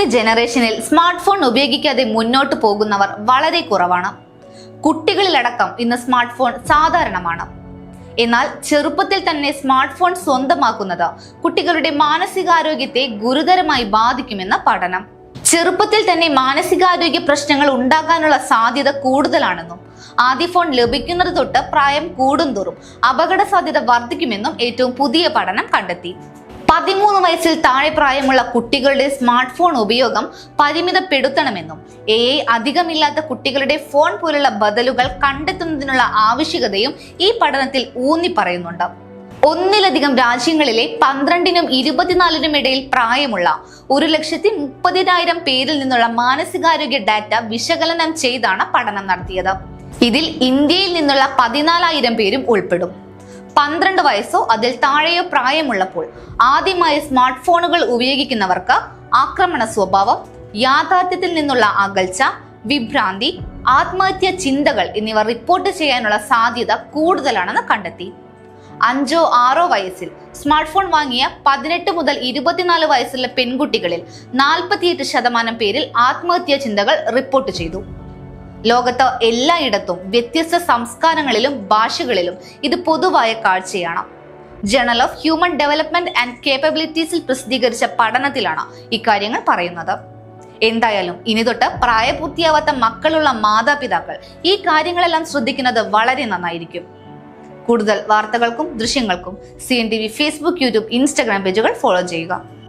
ഇന്നത്തെ ജനറേഷനിൽ smart phone ഉപയോഗിക്കാതെ മുന്നോട്ട് പോകുന്നവർ വളരെ കുറവാണ്. കുട്ടികളിലടക്കം ഇന്ന് സ്മാർട്ട് ഫോൺ സാധാരണമാണ്. എന്നാൽ ചെറുപ്പത്തിൽ തന്നെ സ്മാർട്ട് ഫോൺ സ്വന്തമാക്കുന്നത് കുട്ടികളുടെ മാനസികാരോഗ്യത്തെ ഗുരുതരമായി ബാധിക്കുമെന്ന പഠനം. ചെറുപ്പത്തിൽ തന്നെ മാനസികാരോഗ്യ പ്രശ്നങ്ങൾ ഉണ്ടാകാനുള്ള സാധ്യത കൂടുതലാണെന്നും ആദ്യ ഫോൺ ലഭിക്കുന്നത് തൊട്ട് പ്രായം കൂടുന്തോറും അപകട സാധ്യത വർദ്ധിക്കുമെന്നും ഏറ്റവും പുതിയ പഠനം കണ്ടെത്തി. പതിമൂന്ന് വയസ്സിൽ താഴെ പ്രായമുള്ള കുട്ടികളുടെ സ്മാർട്ട് ഫോൺ ഉപയോഗം പരിമിതപ്പെടുത്തണമെന്നും എ ഐ അധികമില്ലാത്ത കുട്ടികളുടെ ഫോൺ പോലുള്ള ബദലുകൾ കണ്ടെത്തുന്നതിനുള്ള ആവശ്യകതയും ഈ പഠനത്തിൽ ഊന്നി പറയുന്നുണ്ട്. ഒന്നിലധികം രാജ്യങ്ങളിലെ പന്ത്രണ്ടിനും ഇരുപത്തിനാലിനും ഇടയിൽ പ്രായമുള്ള ഒരു ലക്ഷത്തി മുപ്പതിനായിരം പേരിൽ നിന്നുള്ള മാനസികാരോഗ്യ ഡാറ്റ വിശകലനം ചെയ്താണ് പഠനം നടത്തിയത്. ഇതിൽ ഇന്ത്യയിൽ നിന്നുള്ള പതിനാലായിരം പേരും ഉൾപ്പെടും. പന്ത്രണ്ട് വയസ്സോ അതിൽ താഴെയോ പ്രായമുള്ളപ്പോൾ ആദ്യമായി സ്മാർട്ട് ഫോണുകൾ ഉപയോഗിക്കുന്നവർക്ക് ആക്രമണ സ്വഭാവം യാഥാർത്ഥ്യത്തിൽ നിന്നുള്ള അകൽച്ച വിഭ്രാന്തി ആത്മഹത്യ ചിന്തകൾ എന്നിവ റിപ്പോർട്ട് ചെയ്യാനുള്ള സാധ്യത കൂടുതലാണെന്ന് കണ്ടെത്തി. അഞ്ചോ ആറോ വയസ്സിൽ സ്മാർട്ട് ഫോൺ വാങ്ങിയ പതിനെട്ട് മുതൽ ഇരുപത്തിനാല് വയസ്സുള്ള പെൺകുട്ടികളിൽ നാൽപ്പത്തിയെട്ട് ശതമാനം പേരിൽ ആത്മഹത്യാ ചിന്തകൾ റിപ്പോർട്ട് ചെയ്തു. ലോകത്ത് എല്ലായിടത്തും വ്യത്യസ്ത സംസ്കാരങ്ങളിലും ഭാഷകളിലും ഇത് പൊതുവായ കാഴ്ചയാണ്. Journal of human development and കേപ്പബിലിറ്റീസിൽ പ്രസിദ്ധീകരിച്ച പഠനത്തിലാണ് ഇക്കാര്യങ്ങൾ പറയുന്നത്. എന്തായാലും ഇനി തൊട്ട് പ്രായപൂർത്തിയാവാത്ത മക്കളുള്ള മാതാപിതാക്കൾ ഈ കാര്യങ്ങളെല്ലാം ശ്രദ്ധിക്കുന്നത് വളരെ നന്നായിരിക്കും. കൂടുതൽ വാർത്തകൾക്കും ദൃശ്യങ്ങൾക്കും C N T V Facebook YouTube Instagram പേജുകൾ ഫോളോ ചെയ്യുക.